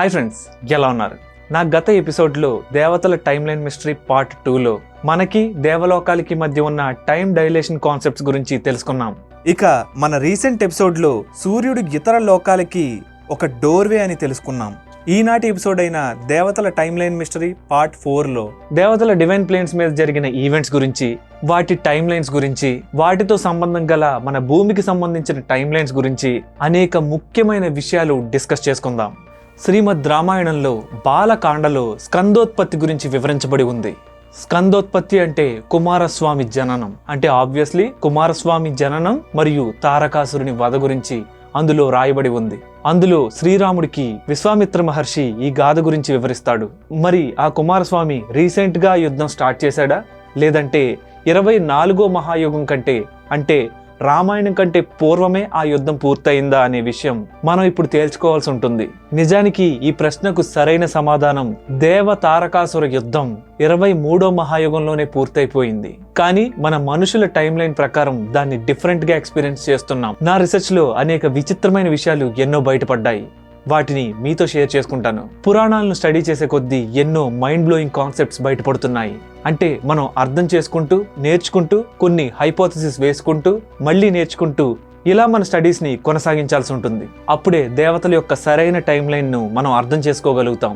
Hi friends ఎలా ఉన్నారు? నా గత ఎపిసోడ్లో దేవతల టైమ్ లైన్ మిస్టరీ పార్ట్ టూలో మనకి దేవలోకాలకి మధ్య ఉన్న టైం డైలేషన్ కాన్సెప్ట్స్ గురించి తెలుసుకున్నాం. ఇక మన రీసెంట్ ఎపిసోడ్లో సూర్యుడు ఇతర లోకాలకి ఒక డోర్వే అని తెలుసుకున్నాం. ఈనాటి ఎపిసోడ్ అయిన దేవతల టైమ్ లైన్ మిస్టరీ పార్ట్ ఫోర్లో దేవతల డివైన్ ప్లేన్స్ మీద జరిగిన ఈవెంట్స్ గురించి వాటి టైం లైన్స్ గురించి వాటితో సంబంధం గల మన భూమికి సంబంధించిన టైం లైన్స్ గురించి అనేక ముఖ్యమైన విషయాలు డిస్కస్ చేసుకుందాం. శ్రీమద్ రామాయణంలో బాలకాండలో స్కందోత్పత్తి గురించి వివరించబడి ఉంది. స్కందోత్పత్తి అంటే కుమారస్వామి జననం. అంటే ఆబ్వియస్లీ కుమారస్వామి జననం మరియు తారకాసురుని వధ గురించి అందులో రాయబడి ఉంది. అందులో శ్రీరాముడికి విశ్వామిత్ర మహర్షి ఈ గాథ గురించి వివరిస్తాడు. మరి ఆ కుమారస్వామి రీసెంట్గా యుద్ధం స్టార్ట్ చేశాడా? లేదంటే ఇరవై నాలుగో మహాయుగం కంటే అంటే రామాయణం కంటే పూర్వమే ఆ యుద్ధం పూర్తయిందా అనే విషయం మనం ఇప్పుడు తేల్చుకోవాల్సి ఉంటుంది. నిజానికి ఈ ప్రశ్నకు సరైన సమాధానం దేవ తారకాసుర యుద్ధం ఇరవై మూడో మహాయుగంలోనే పూర్తయిపోయింది. కానీ మన మనుషుల టైం లైన్ ప్రకారం దాన్ని డిఫరెంట్గా ఎక్స్పీరియన్స్ చేస్తున్నాం. నా రీసెర్చ్లో అనేక విచిత్రమైన విషయాలు ఎన్నో బయటపడ్డాయి. వాటిని మీతో షేర్ చేసుకుంటాను. పురాణాలను స్టడీ చేసే కొద్దీ ఎన్నో మైండ్ బ్లోయింగ్ కాన్సెప్ట్స్ బయటపడుతున్నాయి. అంటే మనం అర్థం చేసుకుంటూ నేర్చుకుంటూ కొన్ని హైపోథసిస్ వేసుకుంటూ మళ్ళీ నేర్చుకుంటూ ఇలా మన స్టడీస్ని కొనసాగించాల్సి ఉంటుంది. అప్పుడే దేవతల యొక్క సరైన టైం లైన్ను మనం అర్థం చేసుకోగలుగుతాం.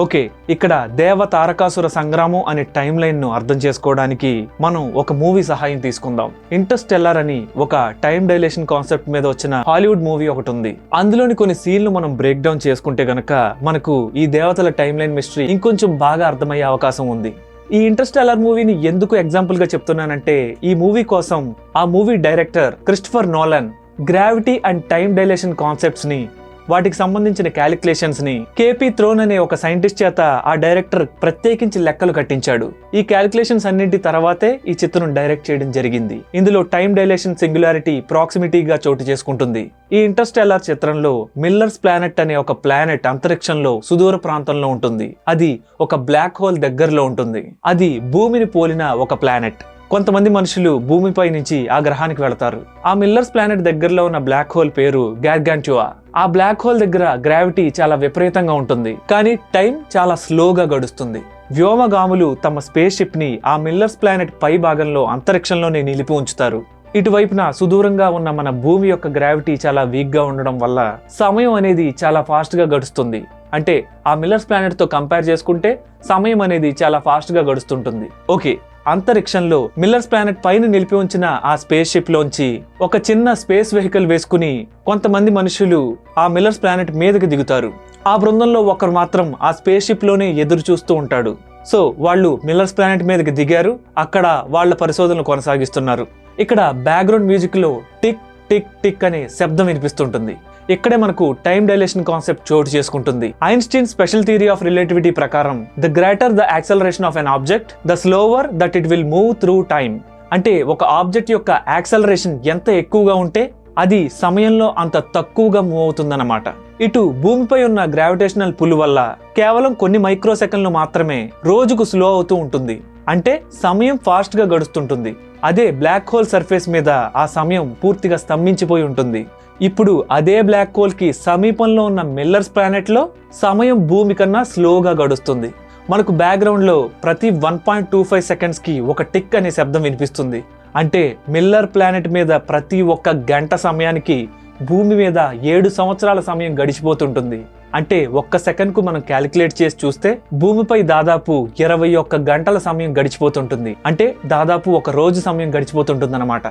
ఓకే ఇక్కడ దేవ తారకాసుర సంగ్రామం అనే టైం లైన్ను అర్థం చేసుకోవడానికి మనం ఒక మూవీ సహాయం తీసుకుందాం. ఇంటర్స్టెల్లర్ అని ఒక టైం డైలేషన్ కాన్సెప్ట్ మీద వచ్చిన హాలీవుడ్ మూవీ ఒకటి ఉంది. అందులోని కొన్ని సీన్లు మనం బ్రేక్ డౌన్ చేసుకుంటే గనక మనకు ఈ దేవతల టైం లైన్ మిస్టరీ ఇంకొంచెం బాగా అర్థమయ్యే అవకాశం ఉంది. ఈ ఇంటర్స్టెల్లర్ మూవీని ఎందుకు ఎగ్జాంపుల్గా చెప్తున్నానంటే ఈ మూవీ కోసం ఆ movie director Christopher Nolan gravity and time dilation కాన్సెప్ట్స్ని వాటికి సంబంధించిన క్యాలిక్యులేషన్స్ని కేపీ త్రోన్ అనే ఒక సైంటిస్ట్ చేత ఆ డైరెక్టర్ ప్రత్యేకించి లెక్కలు కట్టించాడు. ఈ క్యాలిక్యులేషన్స్ అన్నింటి తర్వాతే ఈ చిత్రం డైరెక్ట్ చేయడం జరిగింది. ఇందులో టైం డైలేషన్ సింగులారిటీ ప్రాక్సిమిటీగా చోటు చేసుకుంటుంది. ఈ ఇంటర్స్టెల్లార్ చిత్రంలో మిల్లర్స్ ప్లానెట్ అనే ఒక ప్లానెట్ అంతరిక్షంలో సుదూర ప్రాంతంలో ఉంటుంది. అది ఒక బ్లాక్ హోల్ దగ్గరలో ఉంటుంది. అది భూమిని పోలిన ఒక ప్లానెట్ కొంతమంది మనుషులు భూమిపై నుంచి ఆ గ్రహానికి వెళతారు. ఆ మిల్లర్స్ ప్లానెట్ దగ్గరలో ఉన్న బ్లాక్ హోల్ పేరు గ్యార్గాంచువా ఆ బ్లాక్ హోల్ దగ్గర గ్రావిటీ చాలా విపరీతంగా ఉంటుంది. కానీ టైం చాలా స్లోగా గడుస్తుంది. వ్యోమగాములు తమ స్పేస్ షిప్ని ఆ మిల్లర్స్ ప్లానెట్ పై భాగంలో అంతరిక్షంలోనే నిలిపి ఉంచుతారు. ఇటువైపున సుదూరంగా ఉన్న మన భూమి యొక్క గ్రావిటీ చాలా వీక్గా ఉండడం వల్ల సమయం అనేది చాలా ఫాస్ట్గా గడుస్తుంది. అంటే ఆ మిల్లర్స్ ప్లానెట్తో కంపేర్ చేసుకుంటే సమయం అనేది చాలా ఫాస్ట్గా గడుస్తుంటుంది. ఓకే అంతరిక్షంలో మిల్లర్స్ ప్లానెట్ పైన నిలిపి ఉంచిన ఆ స్పేస్ షిప్ లోంచి ఒక చిన్న స్పేస్ వెహికల్ వేసుకుని కొంతమంది మనుషులు ఆ మిల్లర్స్ ప్లానెట్ మీదకి దిగుతారు. ఆ బృందంలో ఒకరు మాత్రం ఆ స్పేస్ షిప్లోనే ఎదురు చూస్తూ ఉంటాడు. సో వాళ్ళు మిల్లర్స్ ప్లానెట్ మీదకి దిగారు. అక్కడ వాళ్ళ పరిశోధనలు కొనసాగిస్తున్నారు. ఇక్కడ బ్యాక్గ్రౌండ్ మ్యూజిక్లో టిక్ టిక్ టిక్ అనే శబ్దం వినిపిస్తుంటుంది ఇక్కడే మనకు టైం డైలేషన్ కాన్సెప్ట్ చోటు చేసుకుంటుంది. Einstein special theory of relativity ప్రకారం the greater the acceleration of an object the slower that it will move through time. అంటే ఒక ఆబ్జెక్ట్ యొక్క యాక్సలరేషన్ ఎంత ఎక్కువగా ఉంటే అది సమయంలో అంత తక్కువగా మూవ్ అవుతుందన్నమాట. ఇటు భూమిపై ఉన్న గ్రావిటేషనల్ పుల్ వల్ల కేవలం కొన్ని మైక్రో సెకండ్లు మాత్రమే రోజుకు స్లో అవుతూ ఉంటుంది. అంటే సమయం ఫాస్ట్గా గడుస్తుంటుంది. అదే బ్లాక్ హోల్ సర్ఫేస్ మీద ఆ సమయం పూర్తిగా స్తంభించిపోయి ఉంటుంది. ఇప్పుడు అదే బ్లాక్ హోల్కి సమీపంలో ఉన్న మిల్లర్స్ ప్లానెట్లో సమయం భూమి కన్నా స్లోగా గడుస్తుంది. మనకు బ్యాక్గ్రౌండ్లో ప్రతి వన్ పాయింట్ టూ ఫైవ్ సెకండ్స్కి ఒక టిక్ అనే శబ్దం వినిపిస్తుంది. అంటే మిల్లర్ ప్లానెట్ మీద ప్రతి ఒక్క గంట సమయానికి భూమి మీద ఏడు సంవత్సరాల సమయం గడిచిపోతుంటుంది. అంటే ఒక్క సెకండ్కు మనం క్యాలిక్యులేట్ చేసి చూస్తే భూమిపై దాదాపు ఇరవై ఒక్క గంటల సమయం గడిచిపోతుంటుంది. అంటే దాదాపు ఒక రోజు సమయం గడిచిపోతుంటుంది అనమాట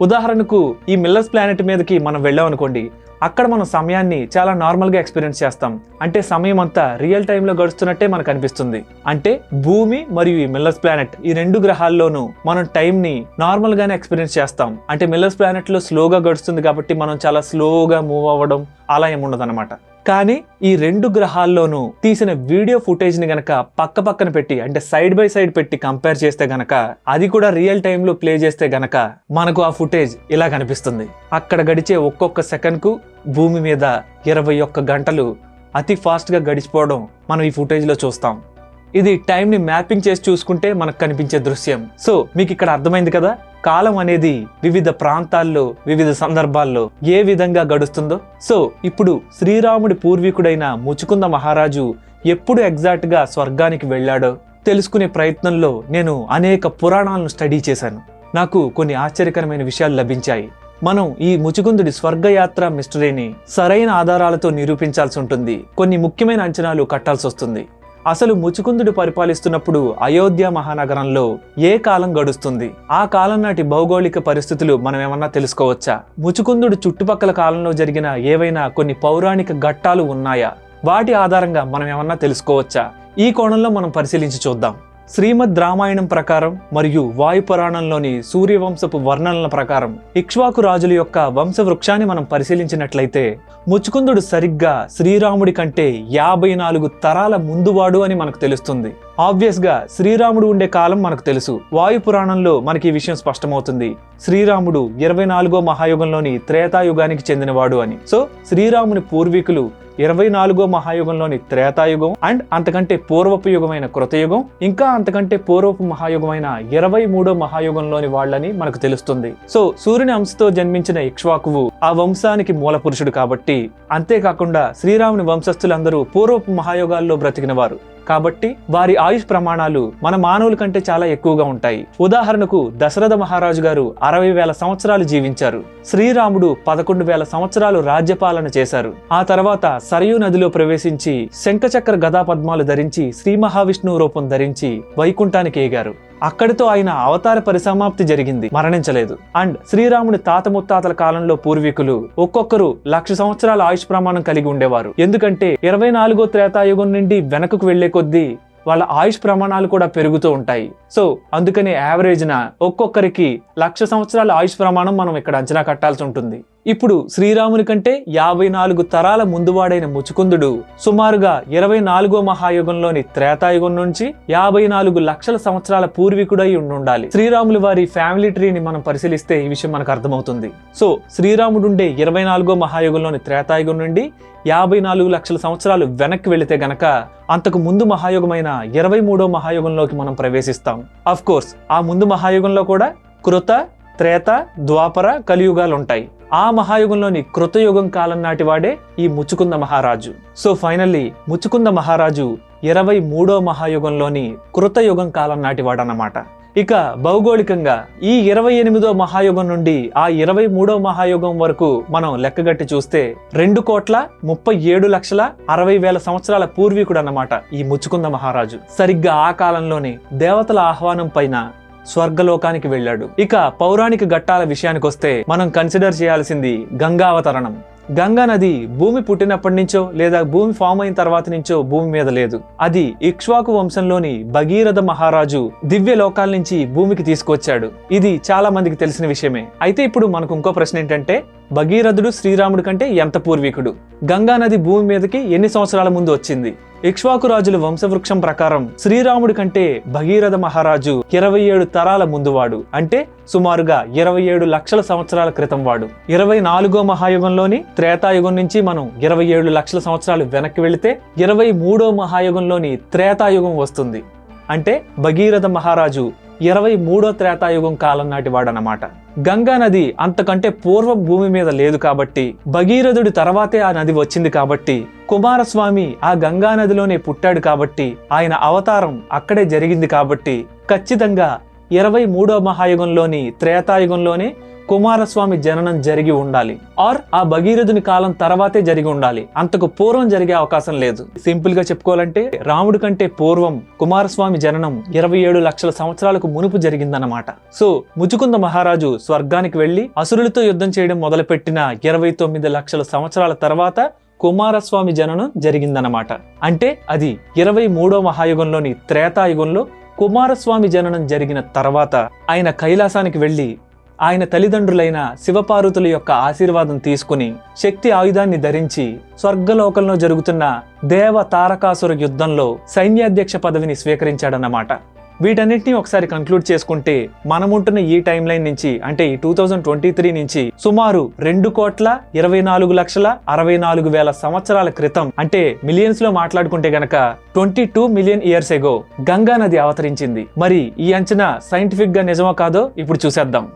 ఉదాహరణకు ఈ మిల్లర్స్ ప్లానెట్ మీదకి మనం వెళ్ళాం అనుకోండి అక్కడ మనం సమయాన్ని చాలా నార్మల్గా ఎక్స్పీరియన్స్ చేస్తాం. అంటే సమయం అంతా రియల్ టైంలో గడుస్తున్నట్టే మనకు అనిపిస్తుంది. అంటే భూమి మరియు ఈ మిల్లర్స్ ప్లానెట్ ఈ రెండు గ్రహాల్లోనూ మనం టైం ని నార్మల్ గానే ఎక్స్పీరియన్స్ చేస్తాం. అంటే మిల్లర్స్ ప్లానెట్లో స్లోగా గడుస్తుంది కాబట్టి మనం చాలా స్లోగా మూవ్ అవ్వడం అలా ఏముండదు కానీ ఈ రెండు గ్రహాల్లోనూ తీసిన వీడియో ఫుటేజ్ని గనక పక్క పక్కన పెట్టి అంటే సైడ్ బై సైడ్ పెట్టి కంపేర్ చేస్తే గనక అది కూడా రియల్ టైంలో ప్లే చేస్తే గనక మనకు ఆ ఫుటేజ్ ఇలా కనిపిస్తుంది. అక్కడ గడిచే ఒక్కొక్క సెకండ్కు భూమి మీద ఇరవై ఒక్క గంటలు అతి ఫాస్ట్గా గడిచిపోవడం మనం ఈ ఫుటేజ్లో చూస్తాం. ఇది టైంని మ్యాపింగ్ చేసి చూసుకుంటే మనకు కనిపించే దృశ్యం. సో మీకు ఇక్కడ అర్థమైంది కదా? కాలం అనేది వివిధ ప్రాంతాల్లో వివిధ సందర్భాల్లో ఏ విధంగా గడుస్తుందో? సో ఇప్పుడు శ్రీరాముడి పూర్వీకుడైన ముచుకుంద మహారాజు ఎప్పుడు ఎగ్జాక్ట్గా స్వర్గానికి వెళ్ళాడో తెలుసుకునే ప్రయత్నంలో నేను అనేక పురాణాలను స్టడీ చేశాను. నాకు కొన్ని ఆశ్చర్యకరమైన విషయాలు లభించాయి. మనం ఈ ముచుకుందుడి స్వర్గయాత్ర మిస్టరీని సరైన ఆధారాలతో నిరూపించాల్సి ఉంటుంది. కొన్ని ముఖ్యమైన అంచనాలు కట్టాల్సి వస్తుంది. అసలు ముచుకుందుడు పరిపాలిస్తున్నప్పుడు అయోధ్య మహానగరంలో ఏ కాలం గడుస్తుంది? ఆ కాలం నాటి భౌగోళిక పరిస్థితులు మనం ఏమన్నా తెలుసుకోవచ్చా? ముచుకుందుడు చుట్టుపక్కల కాలంలో జరిగిన ఏవైనా కొన్ని పౌరాణిక ఘట్టాలు ఉన్నాయా? వాటి ఆధారంగా మనం ఏమన్నా తెలుసుకోవచ్చా? ఈ కోణంలో మనం పరిశీలించి చూద్దాం. శ్రీమద్ రామాయణం ప్రకారం మరియు వాయు పురాణంలోని సూర్యవంశపు వర్ణనల ప్రకారం ఇక్ష్వాకు రాజుల యొక్క వంశవృక్షాన్ని మనం పరిశీలించినట్లయితే ముచుకుందుడు సరిగ్గా శ్రీరాముడి కంటే యాభై నాలుగు తరాల ముందువాడు అని మనకు తెలుస్తుంది. ఆబ్వియస్గా శ్రీరాముడు ఉండే కాలం మనకు తెలుసు. వాయు పురాణంలో మనకి ఈ విషయం స్పష్టమవుతుంది. శ్రీరాముడు ఇరవై నాలుగో మహాయుగంలోని త్రేతాయుగానికి చెందినవాడు అని. సో శ్రీరాముని పూర్వీకులు ఇరవై నాలుగో మహాయుగంలోని త్రేతాయుగం అండ్ అంతకంటే పూర్వపు యుగమైన కృతయుగం ఇంకా అంతకంటే పూర్వపు మహాయుగమైన ఇరవై మూడో మహాయుగంలోని వాళ్ళని మనకు తెలుస్తుంది. సో సూర్యుని అంశతో జన్మించిన ఇక్ష్వాకువు ఆ వంశానికి మూల పురుషుడు కాబట్టి అంతేకాకుండా శ్రీరాముని వంశస్థులందరూ పూర్వపు మహాయుగాల్లో బ్రతికినవారు. కాబట్టి వారి ఆయుష్ ప్రమాణాలు మన మానవుల కంటే చాలా ఎక్కువగా ఉంటాయి. ఉదాహరణకు దశరథ మహారాజు గారు అరవై వేల సంవత్సరాలు జీవించారు. శ్రీరాముడు పదకొండు వేల సంవత్సరాలు రాజ్యపాలన చేశారు. ఆ తర్వాత సరయూ నదిలో ప్రవేశించి శంఖచక్ర గదా పద్మాలు ధరించి శ్రీ మహావిష్ణువు రూపం ధరించి వైకుంఠానికి ఎగారు. అక్కడితో ఆయన అవతార పరిసమాప్తి జరిగింది. మరణించలేదు. అండ్ శ్రీరాముడి తాత ముత్తాతల కాలంలో పూర్వీకులు ఒక్కొక్కరు లక్ష సంవత్సరాల ఆయుష్ ప్రమాణం కలిగి ఉండేవారు. ఎందుకంటే ఇరవై నాలుగో త్రేతాయుగం నుండి వెనకకు వెళ్ళే కొద్దీ వాళ్ళ ఆయుష్ ప్రమాణాలు కూడా పెరుగుతూ ఉంటాయి. సో అందుకనే యావరేజ్న ఒక్కొక్కరికి లక్ష సంవత్సరాల ఆయుష్ ప్రమాణం మనం ఇక్కడ అంచనా కట్టాల్సి ఉంటుంది. ఇప్పుడు శ్రీరాముని కంటే యాభై నాలుగు తరాల ముందువాడైన ముచుకుందుడు. సుమారుగా ఇరవై నాలుగో మహాయుగంలోని త్రేతాయుగం నుంచి యాభై నాలుగు లక్షల సంవత్సరాల పూర్వీకుడై ఉండాలి శ్రీరాములు వారి ఫ్యామిలీ ట్రీని మనం పరిశీలిస్తే ఈ విషయం మనకు అర్థమవుతుంది. సో శ్రీరాముడుండే ఇరవై నాలుగో మహాయుగంలోని త్రేతాయుగం నుండి యాభై నాలుగు లక్షల సంవత్సరాలు వెనక్కి వెళితే గనక అంతకు ముందు మహాయుగమైన ఇరవై మూడో మహాయుగంలోకి మనం ప్రవేశిస్తాం. అఫ్ కోర్స్ ఆ ముందు మహాయుగంలో కూడా కృత త్రేత ద్వాపర కలియుగాలు ఉంటాయి ఆ మహాయుగంలోని కృతయుగం కాలం నాటి వాడే ఈ ముచ్చుకుంద మహారాజు. సో ఫైనల్లీ ముచ్చుకుంద మహారాజు ఇరవై మూడో మహాయుగంలోని కృతయుగం కాలం నాటివాడన్నమాట ఇక భౌగోళికంగా ఈ ఇరవై ఎనిమిదో మహాయుగం నుండి ఆ ఇరవై మూడో మహాయుగం వరకు మనం లెక్కగట్టి చూస్తే రెండు కోట్ల ముప్పై ఏడు లక్షల అరవై వేల సంవత్సరాల పూర్వీకుడు అన్నమాట ఈ ముచ్చుకుంద మహారాజు. సరిగ్గా ఆ కాలంలోనే దేవతల ఆహ్వానం పైన స్వర్గలోకానికి వెళ్ళాడు. ఇక పౌరాణిక ఘట్టాల విషయానికి వస్తే మనం కన్సిడర్ చేయాల్సింది గంగావతరణం. గంగా నది భూమి పుట్టినప్పటి నుంచో లేదా భూమి ఫామ్ అయిన తర్వాత నుంచో భూమి మీద లేదు. అది ఇక్ష్వాకు వంశంలోని భగీరథ మహారాజు దివ్య లోకాల నుంచి భూమికి తీసుకొచ్చాడు. ఇది చాలా మందికి తెలిసిన విషయమే. అయితే ఇప్పుడు మనకు ఇంకో ప్రశ్న ఏంటంటే భగీరథుడు శ్రీరాముడి కంటే ఎంత పూర్వీకుడు? గంగా నది భూమి మీదకి ఎన్ని సంవత్సరాల ముందు వచ్చింది? ఇక్ష్వాకు రాజుల వంశవృక్షం ప్రకారం శ్రీరాముడి కంటే భగీరథ మహారాజు ఇరవై ఏడు తరాల ముందువాడు. అంటే సుమారుగా ఇరవై ఏడు లక్షల సంవత్సరాల క్రితం వాడు. ఇరవై నాలుగో మహాయుగంలోని త్రేతాయుగం నుంచి మనం ఇరవై ఏడు లక్షల సంవత్సరాలు వెనక్కి వెళితే ఇరవై మూడో మహాయుగంలోని త్రేతాయుగం వస్తుంది. అంటే భగీరథ మహారాజు ఇరవై మూడో త్రేతాయుగం కాలం నాటి వాడనమాట గంగా నది అంతకంటే పూర్వం భూమి మీద లేదు కాబట్టి భగీరథుడి తర్వాతే ఆ నది వచ్చింది కాబట్టి కుమారస్వామి ఆ గంగా నదిలోనే పుట్టాడు కాబట్టి ఆయన అవతారం అక్కడే జరిగింది కాబట్టి ఖచ్చితంగా ఇరవై మూడో మహాయుగంలోని త్రేతాయుగంలోనే కుమారస్వామి జననం జరిగి ఉండాలి. ఆర్ ఆ భగీరథుని కాలం తర్వాతే జరిగి ఉండాలి. అంతకు పూర్వం జరిగే అవకాశం లేదు. సింపుల్గా చెప్పుకోవాలంటే రాముడి కంటే పూర్వం కుమారస్వామి జననం ఇరవై ఏడు లక్షల సంవత్సరాలకు మునుపు జరిగిందన్నమాట. సో ముచుకుంద మహారాజు స్వర్గానికి వెళ్ళి అసురులతో యుద్ధం చేయడం మొదలుపెట్టిన ఇరవై తొమ్మిది లక్షల సంవత్సరాల తర్వాత కుమారస్వామి జననం జరిగిందన్నమాట. అంటే అది ఇరవై మూడో మహాయుగంలోని త్రేతాయుగంలో కుమారస్వామి జననం జరిగిన తర్వాత ఆయన కైలాసానికి వెళ్ళి ఆయన తల్లిదండ్రులైన శివపార్వతుల యొక్క ఆశీర్వాదం తీసుకుని శక్తి ఆయుధాన్ని ధరించి స్వర్గలోకంలో జరుగుతున్న దేవ తారకాసుర యుద్ధంలో సైన్యాధ్యక్ష పదవిని స్వీకరించాడన్నమాట. వీటన్నిటిని ఒకసారి కంక్లూడ్ చేసుకుంటే మనముంటున్న ఈ టైం లైన్ నుంచి అంటే ఈ టూ థౌజండ్ ట్వంటీ త్రీ నుంచి సుమారు రెండు కోట్ల ఇరవై నాలుగు లక్షల అరవై నాలుగు వేల సంవత్సరాల క్రితం అంటే మిలియన్స్లో మాట్లాడుకుంటే గనక twenty two million years ago Ganga నది అవతరించింది. మరి ఈ అంచనా సైంటిఫిక్గా నిజమో కాదో ఇప్పుడు చూసేద్దాం.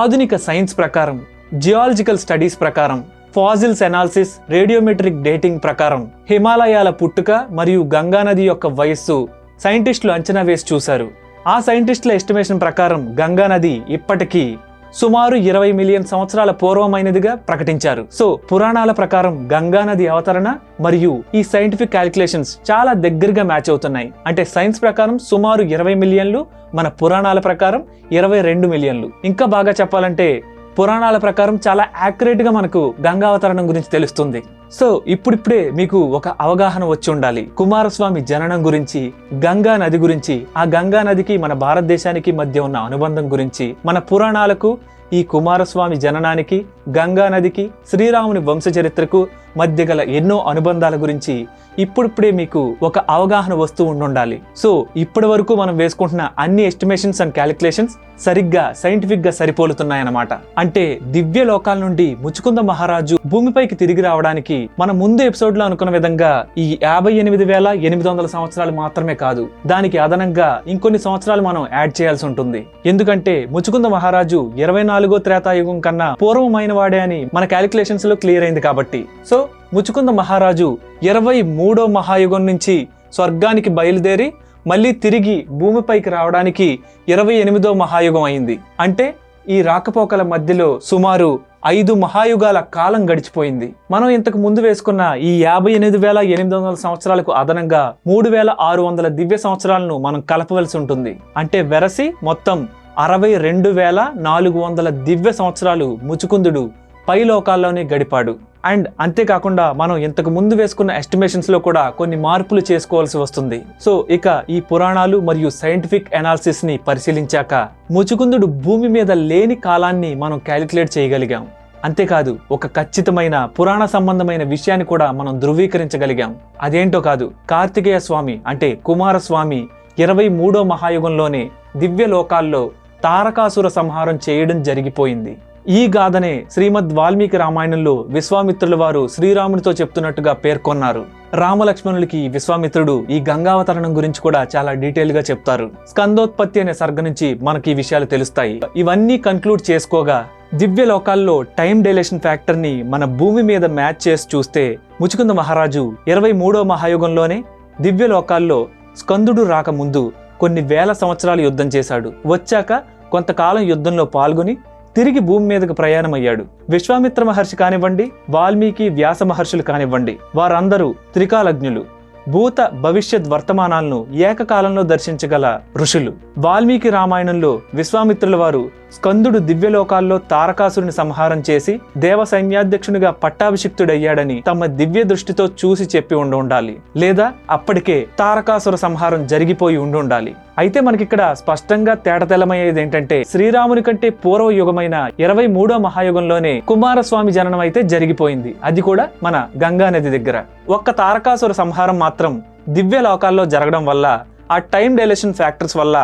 ఆధునిక సైన్స్ ప్రకారం జియాలజికల్ స్టడీస్ ప్రకారం ఫాజిల్స్ ఎనాలిసిస్ రేడియోమెట్రిక్ డేటింగ్ ప్రకారం హిమాలయాల పుట్టుక మరియు గంగా నది యొక్క వయస్సు సైంటిస్టులు అంచనా వేసి చూశారు. ఆ సైంటిస్టుల ఎస్టిమేషన్ ప్రకారం గంగా నది ఇప్పటికీ సుమారు ఇరవై మిలియన్ సంవత్సరాల పూర్వమైనదిగా ప్రకటించారు. సో పురాణాల ప్రకారం గంగా నది అవతరణ మరియు ఈ సైంటిఫిక్ క్యాలిక్యులేషన్స్ చాలా దగ్గరగా మ్యాచ్ అవుతున్నాయి. అంటే సైన్స్ ప్రకారం సుమారు ఇరవై మిలియన్లు మన పురాణాల ప్రకారం ఇరవై రెండు మిలియన్లు. ఇంకా బాగా చెప్పాలంటే పురాణాల ప్రకారం చాలా యాక్యురేట్గా మనకు గంగా అవతరణం గురించి తెలుస్తుంది. సో ఇప్పుడిప్పుడే మీకు ఒక అవగాహన వచ్చి ఉండాలి. కుమారస్వామి జననం గురించి గంగా నది గురించి ఆ గంగా నదికి మన భారతదేశానికి మధ్య ఉన్న అనుబంధం గురించి మన పురాణాలకు ఈ కుమారస్వామి జననానికి గంగా నదికి శ్రీరాముని వంశచరిత్రకు మధ్య గల ఎన్నో అనుబంధాల గురించి ఇప్పుడిప్పుడే మీకు ఒక అవగాహన వస్తూ ఉండాలి సో ఇప్పటి వరకు మనం వేసుకుంటున్న అన్ని ఎస్టిమేషన్స్ అండ్ క్యాలిక్యులేషన్స్ సరిగ్గా సైంటిఫిక్గా సరిపోలుతున్నాయన్నమాట. అంటే దివ్య లోకాల నుండి ముచుకుంద మహారాజు భూమిపైకి తిరిగి రావడానికి మన ముందు ఎపిసోడ్లో అనుకున్న విధంగా ఈ యాభై ఎనిమిది వేల ఎనిమిది వందల సంవత్సరాలు మాత్రమే కాదు దానికి అదనంగా ఇంకొన్ని సంవత్సరాలు మనం యాడ్ చేయాల్సి ఉంటుంది. ఎందుకంటే ముచుకుంద మహారాజు ఇరవై నాలుగో త్రేతాయుగం కన్నా పూర్వమైన వాడే అని మన క్యాలిక్యులేషన్స్లో క్లియర్ అయింది కాబట్టి. సో ముచుకుంద మహారాజు ఇరవై మూడో మహాయుగం నుంచి స్వర్గానికి బయలుదేరి మళ్ళీ తిరిగి భూమిపైకి రావడానికి ఇరవై ఎనిమిదో మహాయుగం అయింది. అంటే ఈ రాకపోకల మధ్యలో సుమారు ఐదు మహాయుగాల కాలం గడిచిపోయింది. మనం ఇంతకు ముందు వేసుకున్న ఈ యాభై ఎనిమిది వేల ఎనిమిది వందల సంవత్సరాలకు అదనంగా మూడు వేల ఆరు వందల దివ్య సంవత్సరాలను మనం కలపవలసి ఉంటుంది. అంటే వెరసి మొత్తం అరవై రెండు వేల నాలుగు వందల దివ్య సంవత్సరాలు ముచుకుందుడు పై లోకాల్లోనే గడిపాడు. అండ్ అంతేకాకుండా మనం ఇంతకు ముందు వేసుకున్న ఎస్టిమేషన్స్లో కూడా కొన్ని మార్పులు చేసుకోవాల్సి వస్తుంది. సో ఇక ఈ పురాణాలు మరియు సైంటిఫిక్ అనాలిసిస్ని పరిశీలించాక ముచుకుందుడు భూమి మీద లేని కాలాన్ని మనం క్యాలిక్యులేట్ చేయగలిగాం. అంతేకాదు ఒక ఖచ్చితమైన పురాణ సంబంధమైన విషయాన్ని కూడా మనం ధృవీకరించగలిగాం. అదేంటో కాదు కార్తికేయ స్వామి అంటే కుమారస్వామి ఇరవై మూడో మహాయుగంలోనే దివ్య లోకాల్లో తారకాసుర సంహారం చేయడం జరిగిపోయింది. ఈ గాథనే శ్రీమద్ వాల్మీకి రామాయణంలో విశ్వామిత్రుల వారు శ్రీరామునితో చెప్తున్నట్టుగా పేర్కొన్నారు. రామలక్ష్మణులకి విశ్వామిత్రుడు ఈ గంగావతరణం గురించి కూడా చాలా డీటెయిల్గా చెప్తారు. స్కందోత్పత్తి అనే సర్గ నుంచి మనకి ఈ విషయాలు తెలుస్తాయి. ఇవన్నీ కన్క్లూడ్ చేసుకోగా దివ్య లోకాల్లో టైం డైలేషన్ ఫ్యాక్టర్ని మన భూమి మీద మ్యాచ్ చేసి చూస్తే ముచుకుంద మహారాజు ఇరవై మూడో మహాయుగంలోనే దివ్య లోకాల్లో స్కందుడు రాకముందు కొన్ని వేల సంవత్సరాలు యుద్ధం చేశాడు. వచ్చాక కొంతకాలం యుద్ధంలో పాల్గొని తిరిగి భూమి మీదకు ప్రయాణమయ్యాడు. విశ్వామిత్ర మహర్షి కానివ్వండి వాల్మీకి వ్యాస మహర్షులు కానివ్వండి వారందరూ త్రికాలజ్ఞులు భూత భవిష్యత్ వర్తమానాలను ఏకకాలంలో దర్శించగల ఋషులు. వాల్మీకి రామాయణంలో విశ్వామిత్రుల వారు స్కందుడు దివ్యలోకాల్లో తారకాసురుని సంహారం చేసి దేవ సైన్యాధ్యక్షునిగా పట్టాభిషిక్తుడయ్యాడని తమ దివ్య దృష్టితో చూసి చెప్పి ఉండి ఉండాలి. లేదా అప్పటికే తారకాసుర సంహారం జరిగిపోయి ఉండి ఉండాలి. అయితే మనకిక్కడ స్పష్టంగా తేటతెల్లమయ్యేది ఏంటంటే శ్రీరాముని కంటే పూర్వ యుగమైన ఇరవై మూడో మహాయుగంలోనే కుమారస్వామి జననం అయితే జరిగిపోయింది. అది కూడా మన గంగా నది దగ్గర. ఒక్క తారకాసుర సంహారం మాత్రం దివ్య లోకాల్లో జరగడం వల్ల ఆ టైం డైలేషన్ ఫ్యాక్టర్స్ వల్ల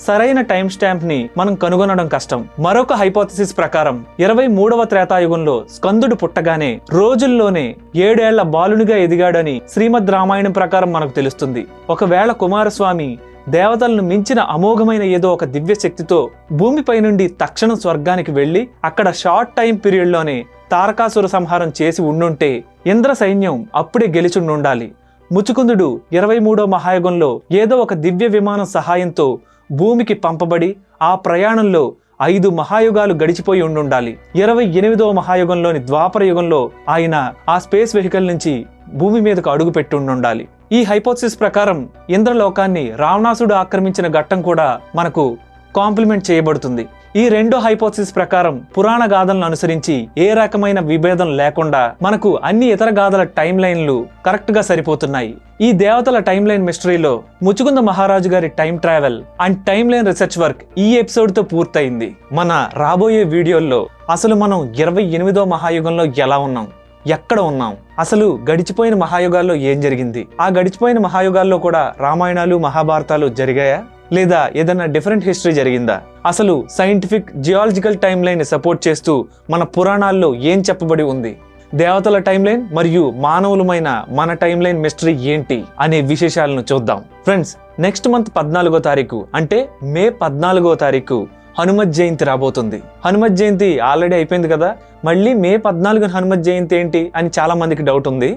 సరైన టైం స్టాంప్ని మనం కనుగొనడం కష్టం. మరొక హైపోథసిస్ ప్రకారం ఇరవై మూడవ త్రేతాయుగంలో స్కందుడు పుట్టగానే రోజుల్లోనే ఏడేళ్ళ బాలునిగా ఎదిగాడని శ్రీమద్ రామాయణం ప్రకారం మనకు తెలుస్తుంది. ఒకవేళ కుమారస్వామి దేవతలను మించిన అమోఘమైన ఏదో ఒక దివ్య శక్తితో భూమిపై నుండి తక్షణం స్వర్గానికి వెళ్ళి అక్కడ షార్ట్ టైం పీరియడ్లోనే తారకాసుర సంహారం చేసి ఉండుంటే ఇంద్ర సైన్యం అప్పుడే గెలిచుండుండాలి. ముచుకుందుడు ఇరవై మూడో మహాయుగంలో ఏదో ఒక దివ్య విమానం సహాయంతో భూమికి పంపబడి ఆ ప్రయాణంలో ఐదు మహాయుగాలు గడిచిపోయి ఉండుండాలి. ఇరవై ఎనిమిదవ మహాయుగంలోని ద్వాపర యుగంలో ఆయన ఆ స్పేస్ వెహికల్ నుంచి భూమి మీదకు అడుగు పెట్టి ఉండుండాలి. ఈ హైపోసిస్ ప్రకారం ఇంద్రలోకాన్ని రావణాసుడు ఆక్రమించిన ఘట్టం కూడా మనకు కాంప్లిమెంట్ చేయబడుతుంది. ఈ రెండు హైపోసిస్ ప్రకారం పురాణ గాథలను అనుసరించి ఏ రకమైన విభేదం లేకుండా మనకు అన్ని ఇతర గాథల టైం లైన్లు కరెక్ట్గా సరిపోతున్నాయి. ఈ దేవతల టైం లైన్ మిస్టరీలో ముచుకుంద మహారాజు గారి time travel and time line research work ఈ ఎపిసోడ్తో పూర్తయింది. మన రాబోయే వీడియోల్లో అసలు మనం ఇరవై ఎనిమిదో మహాయుగంలో ఎలా ఉన్నాం? ఎక్కడ ఉన్నాం? అసలు గడిచిపోయిన మహాయుగాల్లో ఏం జరిగింది? ఆ గడిచిపోయిన మహాయుగాల్లో కూడా రామాయణాలు మహాభారతాలు జరిగాయా? లేదా ఏదైనా డిఫరెంట్ హిస్టరీ జరిగిందా? అసలు scientific geological time line support చేస్తూ మన పురాణాల్లో ఏం చెప్పబడి ఉంది? దేవతల టైం లైన్ మరియు మానవులమైన మన టైం లైన్ మిస్టరీ ఏంటి అనే విశేషాలను చూద్దాం. ఫ్రెండ్స్ నెక్స్ట్ మంత్ పద్నాలుగో తారీఖు అంటే మే పద్నాలుగో తారీఖు హనుమత్ జయంతి రాబోతుంది. హనుమత్ జయంతి ఆల్రెడీ అయిపోయింది కదా? మళ్ళీ మే పద్నాలుగు హనుమత్ జయంతి ఏంటి అని చాలా మందికి డౌట్ ఉంది.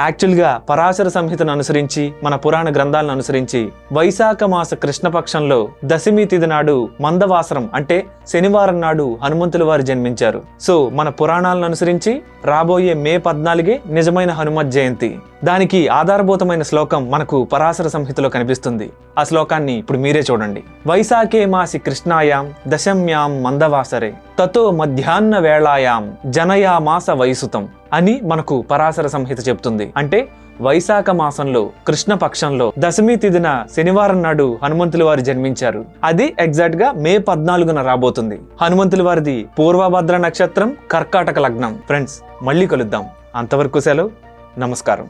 యాక్చువల్గా పరాశర సంహితను అనుసరించి మన పురాణ గ్రంథాలను అనుసరించి వైశాఖ మాస కృష్ణపక్షంలో దశమి తిథి నాడు మందవాసరం అంటే శనివారం నాడు హనుమంతుల వారు జన్మించారు. సో మన పురాణాలను అనుసరించి రాబోయే మే పద్నాలుగే నిజమైన హనుమత్ జయంతి. దానికి ఆధారభూతమైన శ్లోకం మనకు పరాశర సంహితలో కనిపిస్తుంది. ఆ శ్లోకాన్ని ఇప్పుడు మీరే చూడండి. వైశాఖే మాసి కృష్ణాయాం దశమ్యాం మందవాసరే. తతో మధ్యాహ్న వేళాయాం జనయా మాస వైసుతం అని మనకు పరాశర సంహిత చెప్తుంది. అంటే వైశాఖ మాసంలో కృష్ణ పక్షంలో దశమి తిదిన శనివారం నాడు హనుమంతుల వారు జన్మించారు. అది ఎగ్జాక్ట్గా మే పద్నాలుగున రాబోతుంది. హనుమంతుల వారిది పూర్వభద్ర నక్షత్రం కర్కాటక లగ్నం. ఫ్రెండ్స్ మళ్ళీ కలుద్దాం. అంతవరకు సెలవు. నమస్కారం.